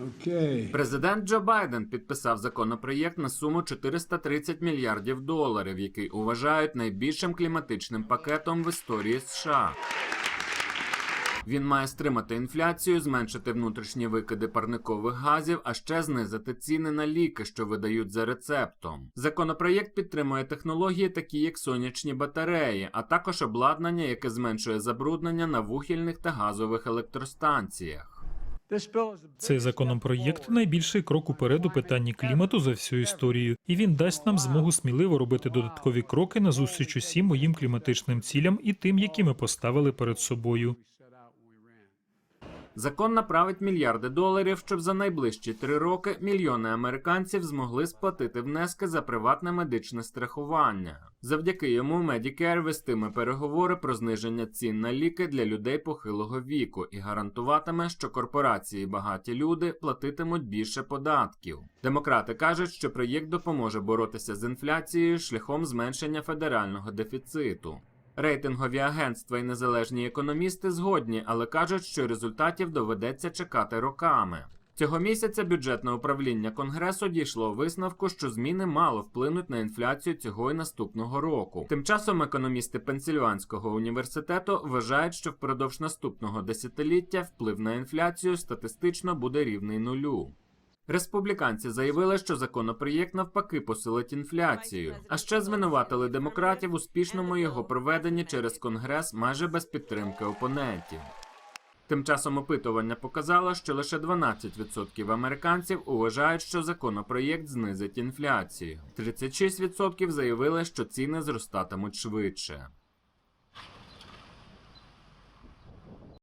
Okay. Президент Джо Байден підписав законопроєкт на суму 430 мільярдів доларів, який уважають найбільшим кліматичним пакетом в історії США. Він має стримати інфляцію, зменшити внутрішні викиди парникових газів, а ще знизити ціни на ліки, що видають за рецептом. Законопроєкт підтримує технології, такі як сонячні батареї, а також обладнання, яке зменшує забруднення на вугільних та газових електростанціях. Цей законопроєкт найбільший крок уперед у питанні клімату за всю історію, і він дасть нам змогу сміливо робити додаткові кроки на зустріч усім моїм кліматичним цілям і тим, які ми поставили перед собою. Закон направить мільярди доларів, щоб за найближчі три роки мільйони американців змогли сплатити внески за приватне медичне страхування. Завдяки йому Medicare вестиме переговори про зниження цін на ліки для людей похилого віку і гарантуватиме, що корпорації багаті люди платитимуть більше податків. Демократи кажуть, що проєкт допоможе боротися з інфляцією шляхом зменшення федерального дефіциту. Рейтингові агентства і незалежні економісти згодні, але кажуть, що результатів доведеться чекати роками. Цього місяця бюджетне управління Конгресу дійшло висновку, що зміни мало вплинуть на інфляцію цього і наступного року. Тим часом економісти Пенсільванського університету вважають, що впродовж наступного десятиліття вплив на інфляцію статистично буде рівний нулю. Республіканці заявили, що законопроєкт навпаки посилить інфляцію, а ще звинуватили демократів у успішному його проведенні через конгрес майже без підтримки опонентів. Тим часом опитування показало, що лише 12% американців вважають, що законопроєкт знизить інфляцію. 36% заявили, що ціни зростатимуть швидше.